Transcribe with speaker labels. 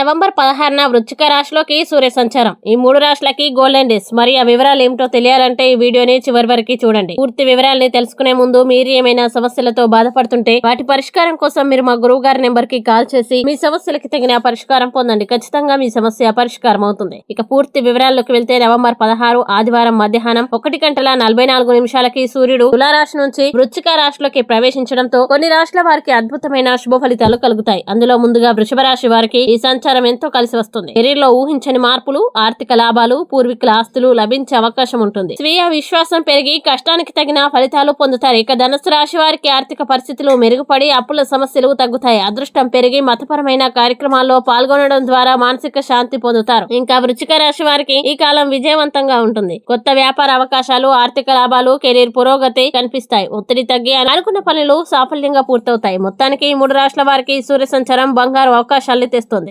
Speaker 1: November పదహారున వృచ్చిక రాశిలోకి సూర్య సంచారం ఈ మూడు రాశులకి గోల్డెన్ డేస్. మరి ఆ వివరాలు ఏమిటో తెలియాలంటే ఈ వీడియోని చివరి వరకు చూడండి. పూర్తి వివరాలని తెలుసుకునే ముందు మీరు ఏమైనా సమస్యలతో బాధపడుతుంటే వాటి పరిష్కారం కోసం మీరు మా గురువు గారి నెంబర్కి కాల్ చేసి మీ సమస్యలకి తగిన పరిష్కారం పొందండి. ఖచ్చితంగా మీ సమస్య పరిష్కారం అవుతుంది. ఇక పూర్తి వివరాల్లోకి వెళ్తే నవంబర్ పదహారు ఆదివారం మధ్యాహ్నం ఒకటి గంటల నలభై నాలుగు నిమిషాలకి సూర్యుడు తులారాశి నుంచి వృచ్చిక రాశిలోకి ప్రవేశించడంతో కొన్ని రాశుల వారికి అద్భుతమైన శుభ ఫలితాలు కలుగుతాయి. అందులో ముందుగా వృషభ రాశి వారికి ఈ సంచారం ఎంతో కలిసి వస్తుంది. కెరీర్లో ఊహించని మార్పులు ఆర్థిక లాభాలు పూర్వీకుల ఆస్తులు లభించే అవకాశం ఉంటుంది. స్వీయ విశ్వాసం పెరిగి కష్టానికి తగిన ఫలితాలు పొందుతారు. ఇక ధనుసు రాశి వారికి ఆర్థిక పరిస్థితులు మెరుగుపడి అప్పుల సమస్యలు తగ్గుతాయి. అదృష్టం పెరిగి మతపరమైన కార్యక్రమాల్లో పాల్గొనడం ద్వారా మానసిక శాంతి పొందుతారు. ఇంకా వృచ్చిక రాశి వారికి ఈ కాలం విజయవంతంగా ఉంటుంది. కొత్త వ్యాపార అవకాశాలు ఆర్థిక లాభాలు కెరీర్ పురోగతి కనిపిస్తాయి. ఒత్తిడి తగ్గి అనుకున్న పనులు సాఫల్యంగా పూర్తవుతాయి. మొత్తానికి ఈ మూడు రాష్ట్రాల వారికి సూర్య సంచారం బంగారు అవకాశాలు తెస్తుంది.